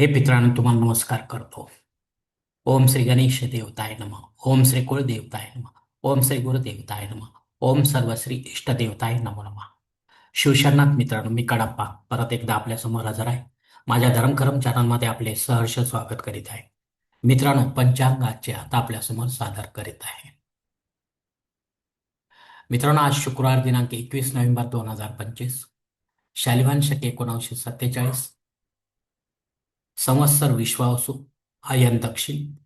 हे मित्रांनो तुम्हाला नमस्कार करतो. ओम श्री गणेश देवताय नम. ओम श्री कुळदेवताय नम. ओम श्री गुरुदेवताय नम. ओम सर्व श्री इष्टदेवताय नमो नम. शिवशरनाथ मित्रांनो मी कडप्पा. परत एकदा आपल्यासमोर हजर आहे. माझ्या धर्मकर्म चॅनलमध्ये आपले सहर्ष स्वागत करीत आहे. मित्रांनो पंचांगाचे आता आपल्यासमोर सादर करीत आहे. मित्रांनो आज शुक्रवार दिनांक एकवीस नोव्हेंबर दोन हजार पंचवीस. शालिवान शके एकोणीसशे सत्तेचाळीस. संवत्सर विश्वासु अयन दक्षिण.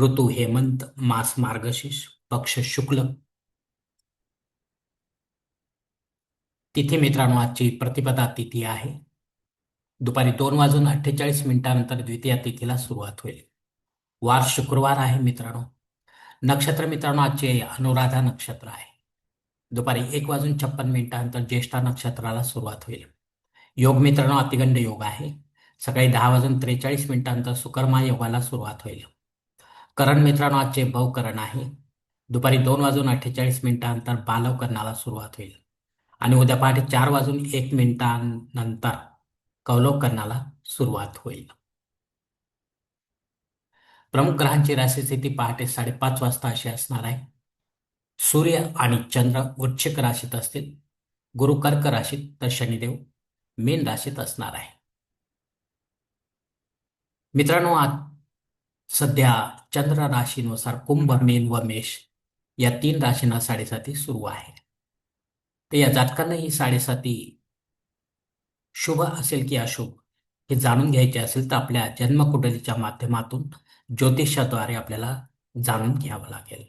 ऋतू हेमंत मास मार्गशीर्ष पक्ष शुक्ल. तिथी मित्रांनो आजची प्रतिपदा तिथी आहे. दुपारी दोन वाजून अठ्ठेचाळीस मिनिटानंतर द्वितीय तिथीला सुरुवात होईल. वार शुक्रवार आहे मित्रांनो. नक्षत्र मित्रांनो आजचे अनुराधा नक्षत्र आहे. दुपारी एक वाजून छप्पन मिनिटानंतर ज्येष्ठा नक्षत्राला सुरुवात होईल. योग मित्रांनो अतिगंड योग आहे. सकाळी दहा वाजून त्रेचाळीस मिनिटांचा सुकर्मा योगाला सुरुवात होईल. करण मित्रांनो आजचे भवकरण आहे. दुपारी दोन वाजून अठ्ठेचाळीस मिनिटानंतर बालवकरणाला सुरुवात होईल. आणि उद्या पहाटे चार वाजून एक मिनिटांनंतर कौलवकरणाला सुरुवात होईल. प्रमुख ग्रहांची राशीस्थिती पहाटे साडेपाच वाजता अशी असणार आहे. सूर्य आणि चंद्र वृश्चिक राशीत असतील. गुरु कर्क राशीत तर शनिदेव मीन राशीत असणार आहे. मित्रांनो आज सध्या चंद्र राशीनुसार कुंभ मीन व मेष या तीन राशींना साडेसाती सुरू आहे. तर या जातकांना ही साडेसाती शुभ असेल की अशुभ हे जाणून घ्यायचे असेल तर आपल्या जन्मकुंडलीच्या माध्यमातून ज्योतिषाद्वारे आपल्याला जाणून घ्यावं लागेल.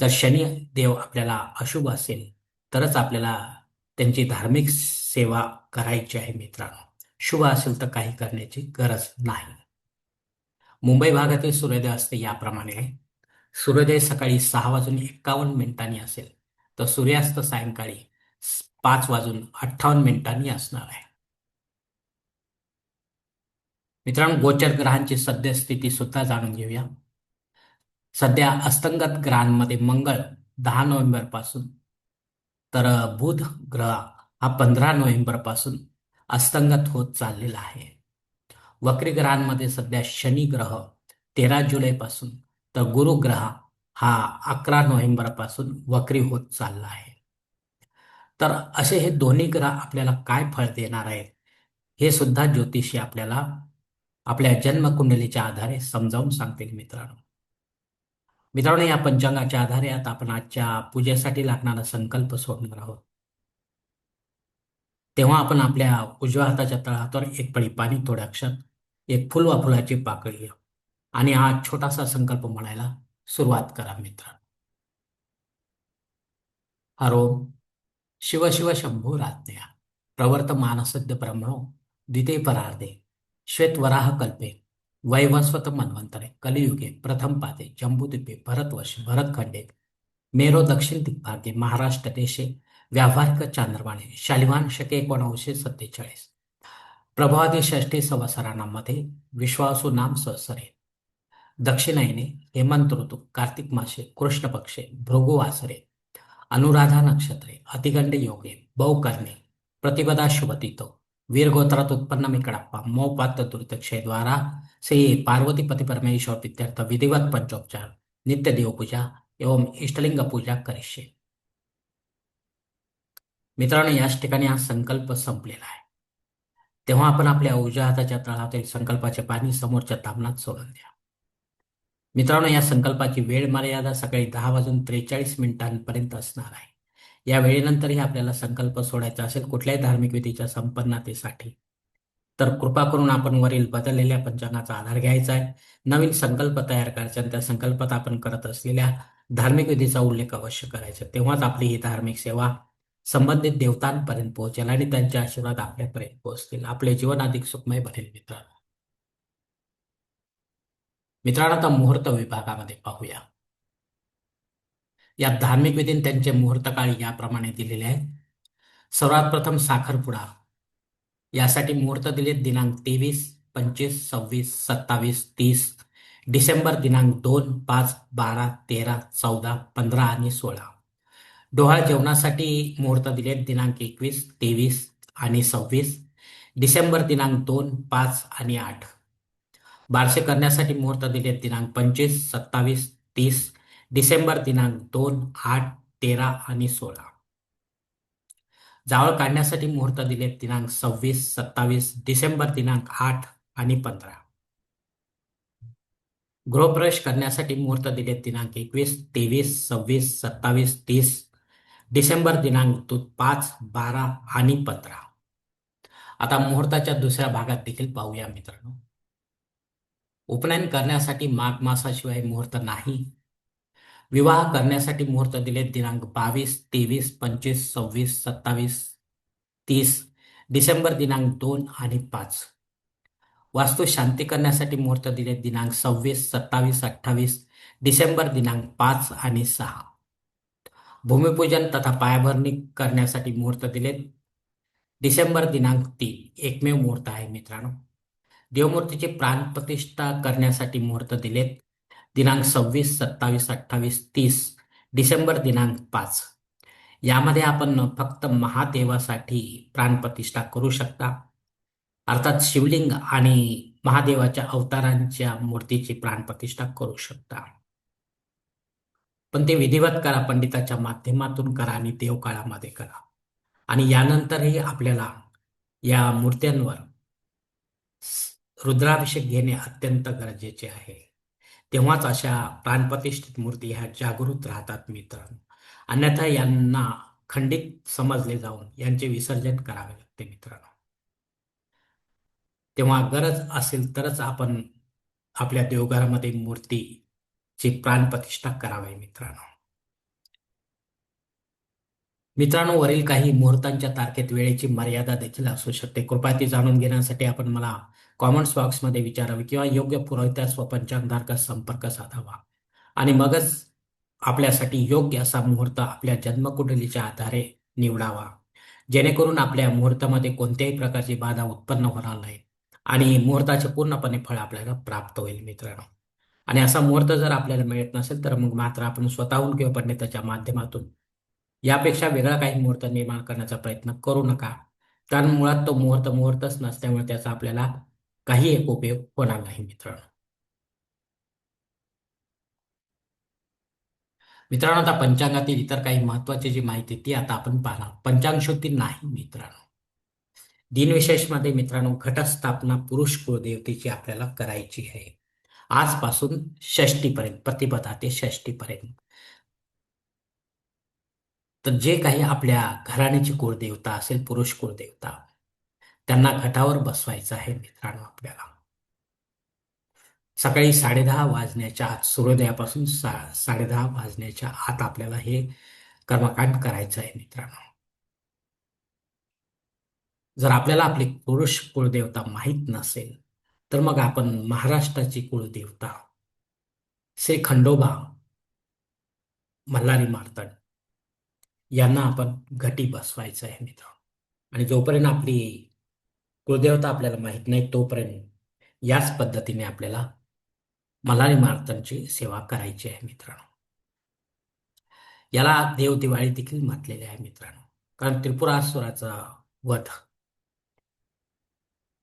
जर शनी देव आपल्याला अशुभ असेल तरच आपल्याला त्यांची धार्मिक सेवा करायची आहे मित्रांनो. शुभ असेल तर काही करण्याची गरज नाही. मुंबई भागातील सूर्योदय असते याप्रमाणे. आहे सूर्योदय सकाळी सहा वाजून एक्कावन्न मिनिटांनी असेल. तर सूर्यास्त सायंकाळी पाच वाजून अठ्ठावन्न मिनिटांनी असणार आहे. मित्रांनो गोचर ग्रहांची सद्यस्थिती सुद्धा जाणून घेऊया. सध्या अस्तंगत ग्रहांमध्ये मंगळ दहा नोव्हेंबरपासून तर बुध ग्रह हा पंधरा नोव्हेंबरपासून अस्तंगत होत चाललेला आहे. वक्री ग्रहांमध्ये सध्या शनी ग्रह तेरा जुलै पासून तर गुरु ग्रह हा अकरा नोव्हेंबरपासून वक्री होत चालला आहे. तर असे हे दोन्ही ग्रह आपल्याला काय फळ देणार आहेत हे सुद्धा ज्योतिषी आपल्याला आपल्या जन्मकुंडलीच्या आधारे समजावून सांगतील मित्रांनो. मित्रांनो या पंचांगाच्या आधारे आता आपण आजच्या पूजेसाठी लागणारा संकल्प सोडणार आहोत. तेव्हा आपण आपल्या उजव्या हाताच्या तळहातावर एक पळी पाणी थोड्या अक्षर एक फुल वा फुलाची पाकळी आणि हा छोटासा संकल्प म्हणायला सुरुवात करा मित्र हरोम शिव शिव शंभू राज्ञा प्रवर्त मानसद्य ब्रह्मणो द्वितीय परार्धे श्वेतवराह कल्पे वैवस्वत मन्वंतरे कलियुगे प्रथम पादे जम्बुद्वीपे भरतवर्ष भरतखंडे मेरो दक्षिण दिग्भागे महाराष्ट्र देशे व्यावहारिक चांद्रवाणे शालिवान शके एकोणीसशे सत्तेचाळीस प्रभादे षष्टी संवत्सरांमध्ये विश्वासू नाम सहसरे। दक्षिणायने हेमंत ऋतू कार्तिक मासे कृष्ण पक्षे भृगु आसरे अनुराधा नक्षत्रे अतिगंड योगे बहुकर्णे प्रतिपदा शुभतितो वीरगोत्रात उत्पन्न मी कडप्पा मौपात द्वारा से पार्वती पती परमेश्वर प्रित्यर्थ विधिवत पंचोपचार नित्य देवपूजा एवं इष्टलिंग पूजा करिष्ये। मित्रांनो याच ठिकाणी हा संकल्प संपलेला आहे। तेव्हा आपण आपल्या उजव्या हाताच्या तळातील संकल्पाचे पाणी समोरच्या तामनात सोडून द्या. मित्रांनो या संकल्पाची वेळ मर्यादा सकाळी दहा वाजून त्रेचाळीस मिनिटांपर्यंत असणार आहे. या वेळेनंतरही आपल्याला संकल्प सोडायचा असेल कुठल्याही धार्मिक विधीच्या संपन्नतेसाठी. तर कृपा करून आपण वरील बदललेल्या पंचांगाचा आधार घ्यायचा आहे. नवीन संकल्प तयार करायचा आणि त्या संकल्पात आपण करत असलेल्या धार्मिक विधीचा उल्लेख अवश्य करायचा. तेव्हाच आपली ही धार्मिक सेवा संबंधित देवतांपर्यंत पोहोचेल आणि त्यांचे आशीर्वाद आपल्यापर्यंत पोहोचतील. आपले जीवन अधिक सुखमय बनेल मित्रांनो. मित्रांनो आता मुहूर्त विभागामध्ये पाहूया. या धार्मिक विधीन त्यांचे मुहूर्त काळ याप्रमाणे दिलेले आहेत. सर्वात प्रथम साखरपुडा. यासाठी मुहूर्त दिले दिनांक तेवीस पंचवीस सव्वीस सत्तावीस तीस डिसेंबर दिनांक दोन पाच बारा तेरा चौदा पंधरा आणि सोळा. डोहाळ जेवणासाठी मुहूर्त दिले दिनांक एकवीस तेवीस आणि सव्वीस. डिसेंबर दिनांक दोन पाच आणि आठ. बारसे करण्यासाठी मुहूर्त दिले दिनांक पंचवीस सत्तावीस तीस. डिसेंबर दिनांक दोन आठ तेरा आणि सोळा. जावळ काढण्यासाठी मुहूर्त दिले दिनांक सव्वीस सत्तावीस. डिसेंबर दिनांक आठ आणि पंधरा. गृहप्रवेश करण्यासाठी मुहूर्त दिले दिनांक एकवीस तेवीस सव्वीस सत्तावीस तीस. डिसेंबर दिनांक पाच बारा आणि पंधरा. आता मुहूर्ताच्या दुसऱ्या भागात देखील पाहूया मित्रांनो. उपनयन करण्यासाठी माघ मासाशिवाय मुहूर्त नाही. विवाह करण्यासाठी मुहूर्त दिले दिनांक बावीस तेवीस पंचवीस सव्वीस सत्तावीस तीस डिसेंबर दिनांक दोन आणि पाच. वास्तू शांती करण्यासाठी मुहूर्त दिले दिनांक सव्वीस सत्तावीस अठ्ठावीस डिसेंबर दिनांक पाच आणि सहा. भूमिपूजन तथा पायाभरणी करण्यासाठी मुहूर्त दिलेत. डिसेंबर दिनांक तीन एकमेव मुहूर्त आहे मित्रांनो. देवमूर्तीची प्राणप्रतिष्ठा करण्यासाठी मुहूर्त दिलेत. दिनांक सव्वीस सत्तावीस अठ्ठावीस तीस डिसेंबर दिनांक पाच. यामध्ये आपण फक्त महादेवासाठी प्राणप्रतिष्ठा करू शकता. अर्थात शिवलिंग आणि महादेवाच्या अवतारांच्या मूर्तीची प्राणप्रतिष्ठा करू शकता. पण ते विधिवत करा पंडिताच्या माध्यमातून करा आणि देवकाळामध्ये करा. आणि यानंतरही आपल्याला या मूर्त्यांवर रुद्राभिषेक घेणे अत्यंत गरजेचे आहे. तेव्हाच अशा प्राणप्रतिष्ठित मूर्ती ह्या जागृत राहतात मित्रांनो. अन्यथा यांना खंडित समजले जाऊन यांचे विसर्जन करावे लागते मित्रांनो. तेव्हा गरज असेल तरच आपण आपल्या देवघरामध्ये मूर्ती ची प्राणप्रतिष्ठा करावी मित्रांनो. मित्रांनो वरील काही मुहूर्तांच्या तारखेत वेळेची मर्यादा देखील असू शकते. कृपया ती जाणून घेण्यासाठी आपण मला कॉमेंट्स बॉक्समध्ये विचारावे किंवा योग्य पुरवत्यास व पंचांगधारकास संपर्क साधावा. आणि मगच आपल्यासाठी योग्य असा मुहूर्त आपल्या जन्मकुंडलीच्या आधारे निवडावा. जेणेकरून आपल्या मुहूर्तामध्ये कोणत्याही प्रकारची बाधा उत्पन्न होणार नाही आणि मुहूर्ताचे पूर्णपणे फळ आपल्याला प्राप्त होईल मित्रांनो. आणि असा मुहूर्त जर आपल्याला मिळत नसेल तर मग मात्र आपण स्वतःहून किंवा पंडिताच्या माध्यमातून यापेक्षा वेगळा काही मुहूर्त निर्माण करण्याचा प्रयत्न करू नका. कारण मुळात तो मुहूर्त मुहूर्तच नसल्यामुळे त्याचा आपल्याला काही एक उपयोग होणार नाही मित्रांनो. मित्रांनो आता पंचांगातील इतर काही महत्वाची जी माहिती ती आता आपण पाहणार. पंचांग शुद्धी नाही मित्रांनो. दिनविशेषमध्ये मित्रांनो घटस्थापना पुरुष कुळदेवतेची आपल्याला करायची आहे. आजपासून षष्टीपर्यंत प्रतिपदा ते षष्टीपर्यंत तर जे काही आपल्या घराण्याची कुळदेवता असेल पुरुष कुळदेवता त्यांना घटावर बसवायचं आहे मित्रांनो आपल्याला. सकाळी साडेदहा वाजण्याच्या आत सूर्योदयापासून सा साडेदहा वाजण्याच्या आत आपल्याला हे कर्मकांड करायचं आहे मित्रांनो. जर आपल्याला आपली पुरुष कुळदेवता माहीत नसेल तर मग आपण महाराष्ट्राची कुळदेवता श्री खंडोबा मल्हारी मार्तंड यांना आपण घटी बसवायचं आहे मित्र आणि जोपर्यंत आपली कुळदेवता आपल्याला माहीत नाही तोपर्यंत याच पद्धतीने आपल्याला मल्हारी मार्तनची सेवा करायची आहे मित्रांनो. याला देव दिवाळी देखील म्हटलेले आहे मित्रांनो. कारण त्रिपुरासुराचा वध